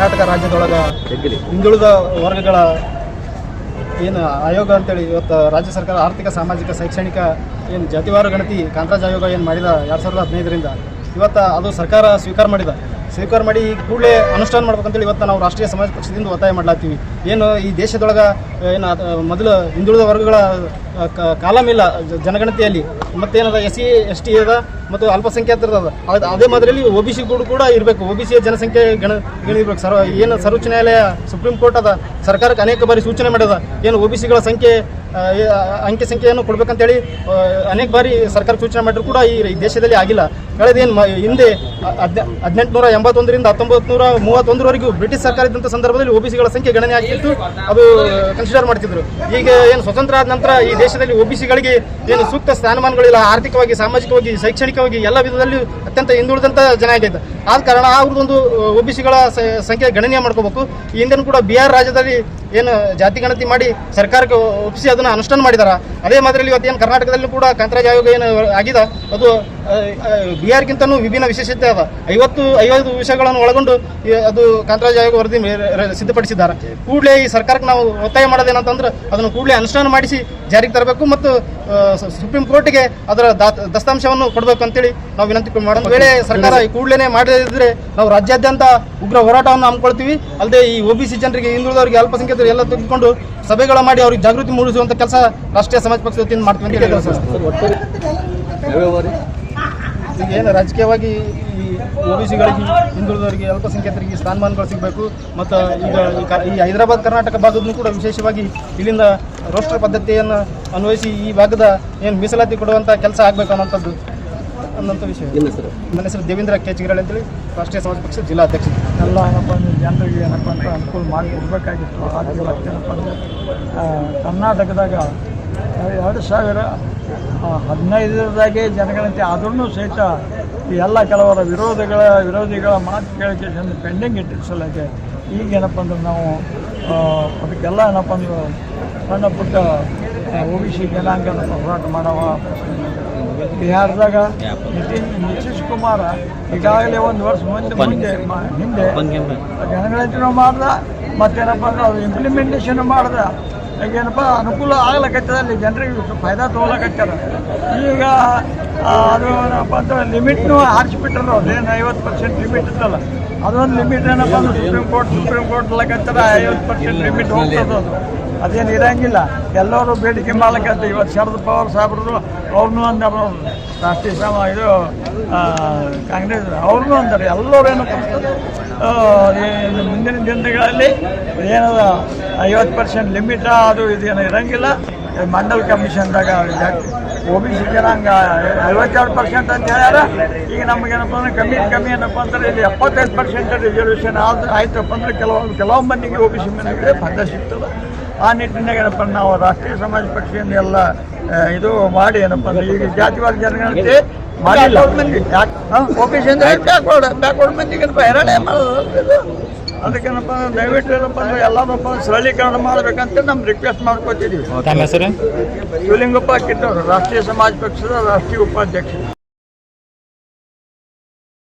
ಕರ್ನಾಟಕ ರಾಜ್ಯದೊಳಗ ಹಿಂದುಳಿದ ವರ್ಗಗಳ ಏನು ಆಯೋಗ ಅಂತೇಳಿ ಇವತ್ತು ರಾಜ್ಯ ಸರ್ಕಾರ ಆರ್ಥಿಕ ಸಾಮಾಜಿಕ ಶೈಕ್ಷಣಿಕ ಏನು ಜಾತಿವಾರು ಗಣತಿ ಕಾಂತರಾಜ್ ಆಯೋಗ ಏನು ಮಾಡಿದ ಎರಡು ಸಾವಿರದ ಹದಿನೈದರಿಂದ ಇವತ್ತು ಅದು ಸರ್ಕಾರ ಸ್ವೀಕಾರ ಮಾಡಿದ. ಸ್ವೀಕಾರ ಮಾಡಿ ಈ ಕೂಡಲೇ ಅನುಷ್ಠಾನ ಮಾಡ್ಬೇಕಂತೇಳಿ ಇವತ್ತು ನಾವು ರಾಷ್ಟ್ರೀಯ ಸಮಾಜ ಪಕ್ಷದಿಂದ ಒತ್ತಾಯ ಮಾಡ್ಲಾತೀವಿ ಏನು ಈ ದೇಶದೊಳಗೆ ಏನು ಮೊದಲು ಹಿಂದುಳಿದ ವರ್ಗಗಳ ಕಾಲಮ್ ಇಲ್ಲ ಜನಗಣತಿಯಲ್ಲಿ. ಮತ್ತೇನದ ಎಸ್ ಸಿ, ಎಸ್ ಟಿ ಅದ, ಮತ್ತು ಅಲ್ಪಸಂಖ್ಯಾತರದ ಅದ. ಅದೇ ಮಾದರಿಯಲ್ಲಿ ಒ ಬಿ ಸಿ ಕೂಡ ಕೂಡ ಇರಬೇಕು. ಒ ಬಿ ಸಿಯ ಜನಸಂಖ್ಯೆ ಗಣ, ಗಣಿರ್ಬೇಕು. ಸರ್ವ, ಏನು ಸರ್ವೋಚ್ಚ ನ್ಯಾಯಾಲಯ, ಸುಪ್ರೀಂ ಕೋರ್ಟ್ ಅದ. ಸರ್ಕಾರಕ್ಕೆ ಅನೇಕ ಬಾರಿ ಸೂಚನೆ ಮಾಡ್ಯದ ಏನು ಒ ಬಿ ಸಿಗಳ ಸಂಖ್ಯೆ ಅಂಕೆ ಸಂಖ್ಯೆಯನ್ನು ಕೊಡ್ಬೇಕಂತೇಳಿ ಅನೇಕ ಬಾರಿ ಸರ್ಕಾರ ಸೂಚನೆ ಮಾಡಿದ್ರು ಕೂಡ ಈ ದೇಶದಲ್ಲಿ ಆಗಿಲ್ಲ. ಕಳೆದೇನು ಹಿಂದೆ ಹದಿನೆಂಟುನೂರ ಎಂಬತ್ತೊಂದರಿಂದ ಹತ್ತೊಂಬತ್ತು ನೂರ ಮೂವತ್ತೊಂದರವರೆಗೂ ಬ್ರಿಟಿಷ್ ಸರ್ಕಾರ ಇದ್ದಂಥ ಸಂದರ್ಭದಲ್ಲಿ ಒ ಬಿ ಸಿಗಳ ಸಂಖ್ಯೆ ಗಣನೆ ಆಗ್ತಿತ್ತು ಅದು ಕನ್ಸಿಡರ್ ಮಾಡ್ತಿದ್ರು. ಈಗ ಏನು ಸ್ವತಂತ್ರ ಆದ ನಂತರ ಈ ದೇಶದಲ್ಲಿ ಒ ಬಿ ಸಿಗಳಿಗೆ ಏನು ಸೂಕ್ತ ಸ್ಥಾನಮಾನಗಳಿಲ್ಲ. ಆರ್ಥಿಕವಾಗಿ, ಸಾಮಾಜಿಕವಾಗಿ, ಶೈಕ್ಷಣಿಕವಾಗಿ ಎಲ್ಲ ವಿಧದಲ್ಲಿ ಅತ್ಯಂತ ಹಿಂದುಳಿದಂಥ ಜನ ಆಗೈತೆ. ಆದ ಕಾರಣ ಅವ್ರದ್ದೊಂದು ಒ ಬಿ ಸಿಗಳ ಸಂಖ್ಯೆ ಗಣನೀಯ ಮಾಡ್ಕೋಬೇಕು. ಹಿಂದೆನೂ ಕೂಡ ಬಿಹಾರ್ ರಾಜ್ಯದಲ್ಲಿ ಏನು ಜಾತಿ ಗಣತಿ ಮಾಡಿ ಸರ್ಕಾರಕ್ಕೆ ಒಪ್ಪಿಸಿ ಅದನ್ನು ಅನುಷ್ಠಾನ ಮಾಡಿದಾರ. ಅದೇ ಮಾದರಿಯಲ್ಲಿ ಇವತ್ತು ಏನು ಕರ್ನಾಟಕದಲ್ಲೂ ಕೂಡ ಕಾಂತರಾಜ್ ಆಯೋಗ ಏನು ಆಗಿದೆ, ಅದು ಬಿಹಾರ್ಗಿಂತನೂ ವಿಭಿನ್ನ ವಿಶೇಷತೆ ಅದ. ಐವತ್ತು ಐವತ್ತು ವಿಷಯಗಳನ್ನು ಒಳಗೊಂಡು ಅದು ಕಾಂತರಾಜ್ ಆಯೋಗ ವರದಿ ಸಿದ್ಧಪಡಿಸಿದ್ದಾರೆ. ಕೂಡಲೇ ಈ ಸರ್ಕಾರಕ್ಕೆ ನಾವು ಒತ್ತಾಯ ಮಾಡೋದೇನಂತಂದ್ರೆ ಅದನ್ನು ಕೂಡಲೇ ಅನುಷ್ಠಾನ ಮಾಡಿಸಿ ಜಾರಿಗೆ ತರಬೇಕು ಮತ್ತು ಸುಪ್ರೀಂ ಕೋರ್ಟ್ಗೆ ಅದರ ದಸ್ತಾಂಶವನ್ನು ಕೊಡಬೇಕು ಅಂತೇಳಿ ನಾವು ವಿನಂತಿ ಮಾಡೋ ವೇಳೆ ಸರ್ಕಾರ ಕೂಡಲೇ ಮಾಡದಿದ್ರೆ ನಾವು ರಾಜ್ಯಾದ್ಯಂತ ಉಗ್ರ ಹೋರಾಟವನ್ನು ಹಮ್ಮಿಕೊಳ್ತೀವಿ. ಅಲ್ಲದೆ ಈ ಒ ಬಿ ಸಿ ಜನರಿಗೆ ಹಿಂದುಳಿದವರಿಗೆ ಅಲ್ಪಸಂಖ್ಯಾತರು ಎಲ್ಲ ತೆಗೆದುಕೊಂಡು ಸಭೆಗಳ ಮಾಡಿ ಅವ್ರಿಗೆ ಜಾಗೃತಿ ಮೂಡಿಸುವಂತ ಕೆಲಸ ರಾಷ್ಟ್ರೀಯ ಸಮಾಜ ಪಕ್ಷದ ವತಿಯಿಂದ ಮಾಡ್ತೀವಿ ಅಂತ ಹೇಳಿದ್ರು ಸರ್. ಏನು ರಾಜಕೀಯವಾಗಿ ಈ ಒ ಬಿ ಸಿಗಳಿಗೆ ಹಿಂದುಳಿದವರಿಗೆ ಅಲ್ಪಸಂಖ್ಯಾತರಿಗೆ ಸ್ಥಾನಮಾನಗಳು ಸಿಗಬೇಕು. ಮತ್ತು ಈಗ ಈ ಹೈದರಾಬಾದ್ ಕರ್ನಾಟಕ ಭಾಗದನ್ನು ಕೂಡ ವಿಶೇಷವಾಗಿ ಇಲ್ಲಿಂದ ರೋಸ್ಟರ್ ಪದ್ಧತಿಯನ್ನು ಅನ್ವಯಿಸಿ ಈ ಭಾಗದ ಏನು ಮೀಸಲಾತಿ ಕೊಡುವಂಥ ಕೆಲಸ ಆಗಬೇಕು ಅನ್ನೋಂಥದ್ದು ಅನ್ನೋಂಥ ವಿಷಯ. ನನ್ನ ಹೆಸರು ದೇವೇಂದ್ರ ಕೆಚಿಗಿರಳ್ ಅಂತೇಳಿ ರಾಷ್ಟ್ರೀಯ ಸಮಾಜ ಪಕ್ಷದ ಜಿಲ್ಲಾಧ್ಯಕ್ಷ ಎಲ್ಲ ಏನಪ್ಪ ಅಂದ್ರೆ ಜನರಿಗೆ ಏನಪ್ಪ ಅಂತ ಅನುಕೂಲ ಮಾಡಿ ಕೊಡಬೇಕಾಗಿತ್ತು ಆದರೆ ಏನಪ್ಪ ಅಂದ್ರೆ ಕರ್ನಾಟಕದಾಗ ಎರಡು ಸಾವಿರ ಹದಿನೈದರದಾಗೆ ಜನಗಳಂತೆ ಆದ್ರೂ ಸಹಿತ ಈ ಎಲ್ಲ ಕೆಲವರ ವಿರೋಧಗಳ ವಿರೋಧಿಗಳ ಮಾತು ಕೇಳಿಕೆ ಪೆಂಡಿಂಗ್ ಇಟ್ಟಿದ್ದ ಸಲಕ್ಕೆ ಈಗ ಏನಪ್ಪ ಅಂದ್ರೆ ನಾವು ಅದಕ್ಕೆಲ್ಲ ಏನಪ್ಪ ಅಂದ್ರೆ ಸಣ್ಣ ಪುಟ್ಟ ಒ ಬಿ ಸಿ ಜನಾಂಗದ ಹೋರಾಟ ಮಾಡವ. ಬಿಹಾರದಾಗ ನಿತಿನ್ ನಿತೀಶ್ ಕುಮಾರ ಈಗಾಗಲೇ ಒಂದು ವರ್ಷ ಮುಂದೆ ಮುಂದೆ ಹಿಂದೆ ಜನಗಣತಿನೂ ಮಾಡ್ದ ಮತ್ತೇನಪ್ಪ ಅಂದ್ರೆ ಅದು ಇಂಪ್ಲಿಮೆಂಟೇಷನ್ ಮಾಡ್ದ. ಈಗೇನಪ್ಪ ಅನುಕೂಲ ಆಗ್ಲಕತ್ತದ ಅಲ್ಲಿ ಜನರಿಗೆ ಫೈದಾ ಫಾಯ್ದಾ ತೊಗೊಳಕತ್ತಾರ ಈಗ ಅದು ಏನಪ್ಪ ಅಂದ್ರೆ ಲಿಮಿಟ್ನು ಹಾರಿಸಿಬಿಟ್ಟರು ಅದೇನು ಐವತ್ತು ಪರ್ಸೆಂಟ್ ಲಿಮಿಟ್ ಇತ್ತಲ್ಲ. ಅದೊಂದು ಲಿಮಿಟ್ ಏನಪ್ಪ ಅಂದ್ರೆ ಸುಪ್ರೀಂ ಕೋರ್ಟ್ ಸುಪ್ರೀಂ ಕೋರ್ಟ್ ಲಕತ್ತಾರ ಐವತ್ತು ಪರ್ಸೆಂಟ್ ಲಿಮಿಟ್ ಹೋಗ್ತದೆ ಅದು. ಅದೇನು ಇರಂಗಿಲ್ಲ. ಎಲ್ಲರೂ ಬೇಡಿಕೆ ಮಾಡ್ಲಿಕ್ಕೆ ಇವತ್ತು ಶರದ್ ಪವಾರ್ ಸಾಹೇಬ್ರು ಅವ್ರನ್ನೂ ಅಂದರು ರಾಷ್ಟ್ರೀಯ ಸಮ ಇದು ಕಾಂಗ್ರೆಸ್ ಅವ್ರನ್ನೂ ಅಂತಾರೆ ಎಲ್ಲರೂ ಏನಪ್ಪ ಅಂತಂದ್ರೆ, ಆ, ಏನು ಮುಂದಿನ ದಿನಗಳಲ್ಲಿ ಏನದ ಐವತ್ತು ಪರ್ಸೆಂಟ್ ಲಿಮಿಟ ಅದು ಇದೇನು ಇರಂಗಿಲ್ಲ. ಮಂಡಲ್ ಕಮಿಷನ್ದಾಗ ಓ ಬಿ ಸಿ ಜನಾಂಗ ಐವತ್ತೆರಡು ಪರ್ಸೆಂಟ್ ಅಂತ ಹೇಳ್ಯಾರ. ಈಗ ನಮಗೇನಪ್ಪ ಅಂದ್ರೆ ಕಮ್ಮಿ ಕಮ್ಮಿ ಏನಪ್ಪ ಅಂದ್ರೆ ಇಲ್ಲಿ ಎಪ್ಪತ್ತೈದು ಪರ್ಸೆಂಟ್ ರಿಸರ್ವೇಷನ್ ಆದ ಆಯ್ತಪ್ಪ ಅಂದ್ರೆ ಕೆಲವೊಂದು ಕೆಲವು ಮಂದಿಗೆ ಒ ಬಿ ಸಿ ಮಂದಿಗೆ ಫಂಡ ಸಿಗ್ತದೆ. ಆ ನಿಟ್ಟಿನಾಗ ಏನಪ್ಪ ನಾವು ರಾಷ್ಟ್ರೀಯ ಸಮಾಜ ಪಕ್ಷದಿಂದ ಎಲ್ಲ ಇದು ಮಾಡಿ ಏನಪ್ಪ ಅಂದ್ರೆ ಈಗ ಜಾತಿವಾದ ಜನಗಣತಿ ಮಾಡಿಲ್ಲ ಯಾಕೆ ಒ ಬಿ ಸಿ ಅಂದ್ರೆ ಬ್ಯಾಕ್ವರ್ಡ್ ಬ್ಯಾಕ್ವರ್ಡ್ ಮಂದಿಗೆ ಏನಪ್ಪ ಮಾಡೋದು ಅದಕ್ಕೇನಪ್ಪ ದಯವಿಟ್ಟು ಏನಪ್ಪ ಅಂದ್ರೆ ಎಲ್ಲರಪ್ಪ ಸರಳೀಕರಣ ಮಾಡ್ಬೇಕಂತ ನಮ್ ರಿಕ್ವೆಸ್ಟ್ ಮಾಡ್ಕೊತಿದೀವಿ. ತಮ್ಮ ಹೆಸರು? ಶಿವಲಿಂಗಪ್ಪ ಕಿಟ್ಟವರು ರಾಷ್ಟ್ರೀಯ ಸಮಾಜ ಪಕ್ಷದ ರಾಷ್ಟ್ರೀಯ ಉಪಾಧ್ಯಕ್ಷ.